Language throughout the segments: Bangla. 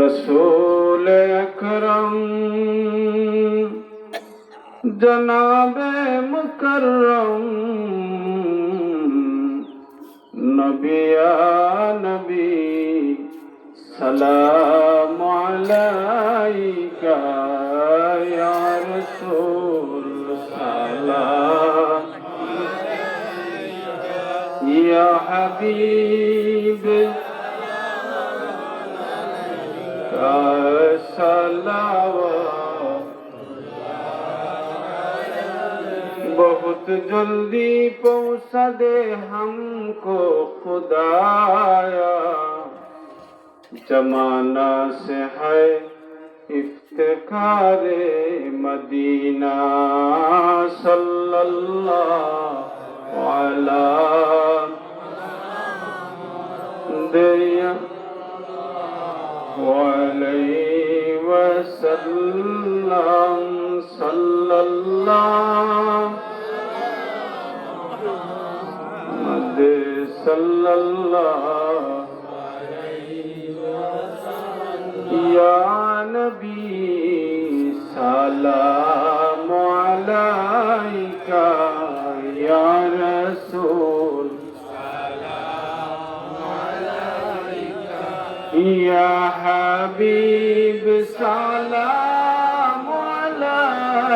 রসুল আকরম জনাবে মুকরম নবিয়া নবী সালাম আলাইকা ইয়া রাসূল সালাম। ইয়া হাবিব بہت جلدی پہنچا دے ہم کو خدایا۔ زمانہ سے ہے افتخار مدینہ۔ صلی اللہ علیہ۔ دیا وعليه وسلم صلى الله محمد صلى الله يا نبي سلام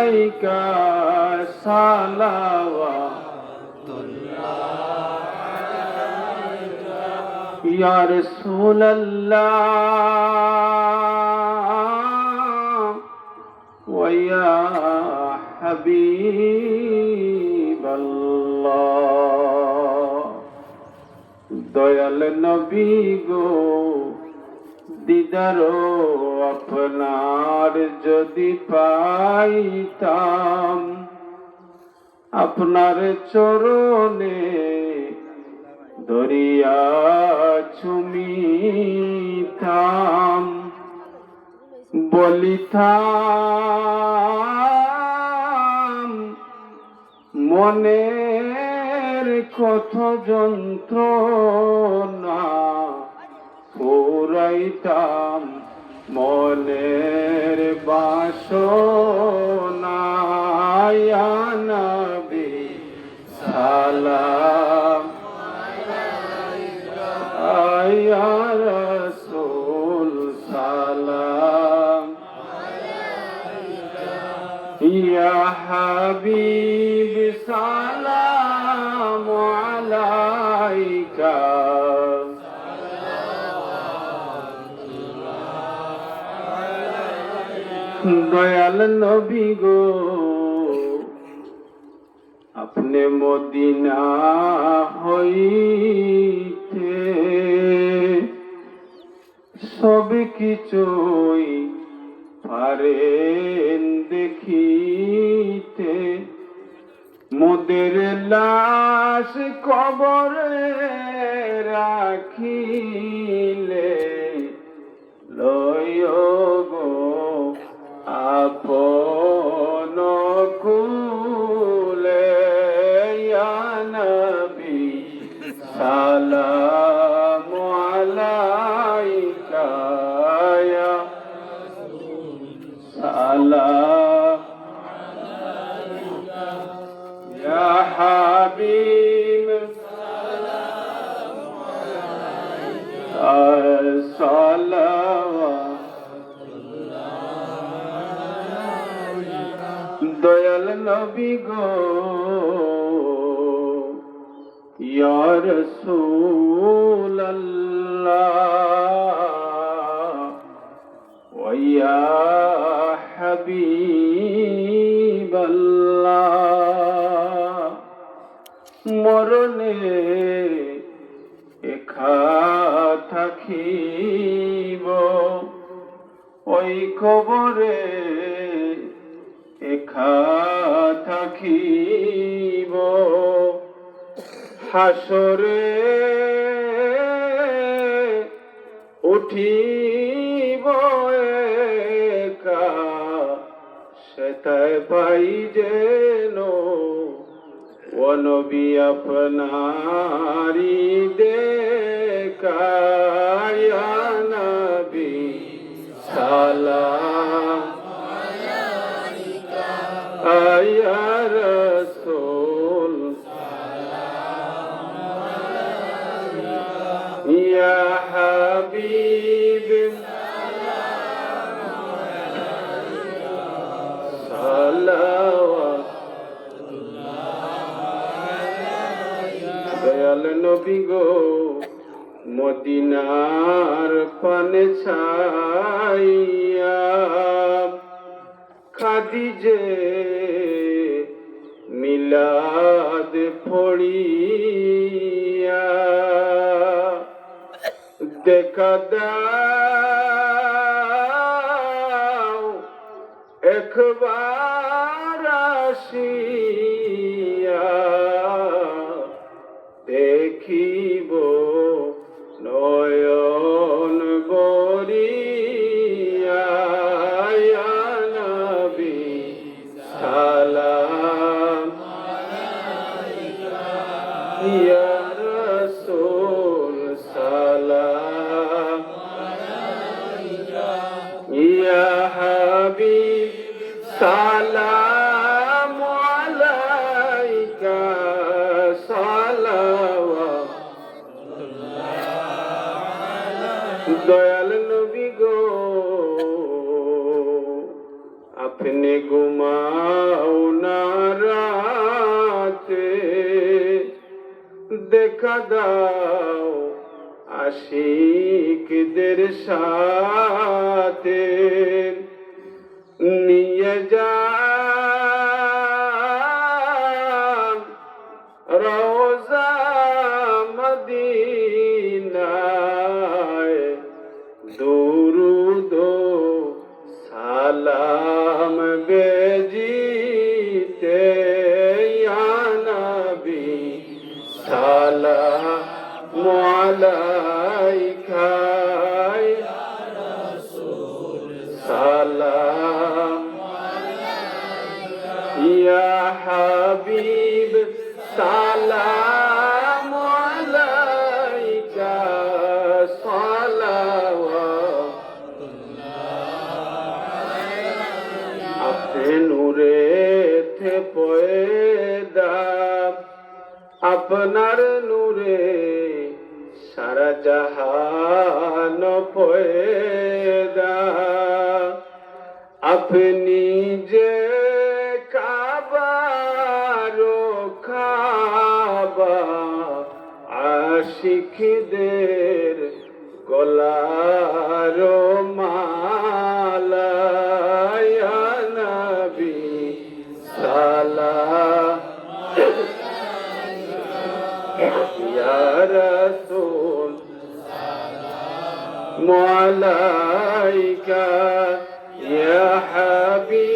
আলাইকা সালাওয়াতুল্লাহ। ইয়া রাসূলুল্লাহ। ওয়া ইয়া হাবিবাল্লাহ। দয়াল নবী গো। দিদার আপনার যদি পাইতাম আপনার চরণে দরিয়া চুমিতাম বলিতাম মনের কত যন্ত্রণা পুরাইতাম মনের বাসনায়ানবি সালাম। আয়া রসুল সালাম। ইয়া হাবিব সালাম। দয়াল নবী গো। আপনি মদিনা হইতে সব কিছুই পারেন দেখিতে। মোদের লাশ কবরে রাখিলে alaika salam ya habib salam Dayal নবী গো ইয়া রাসূল আল্লাহ ওয়া হাবিব আল্লাহ মরণে এখা থাকিব। ওই এখা থাকিব। হাসরে উঠিব একা সেতায় পাই যেন নবী আপনারি দেখায় নবী সালাম। নবী গো মদিনার পানে ছাইয়া। খাদিজে মিলাদ ফড়িয়া। দেখা দাও একবার আসিয়া সালাম আলাইকা সালাওয়াত দয়াল দাও আশিকদের সাথে। নিয়ে যান আপনার নূরে সারা জাহান পয়দা আপনি যে কাবার খাবা আশিকদের গলার মালা ইয়া রাসূল মালাইকা ইয়া হাবিব সালাম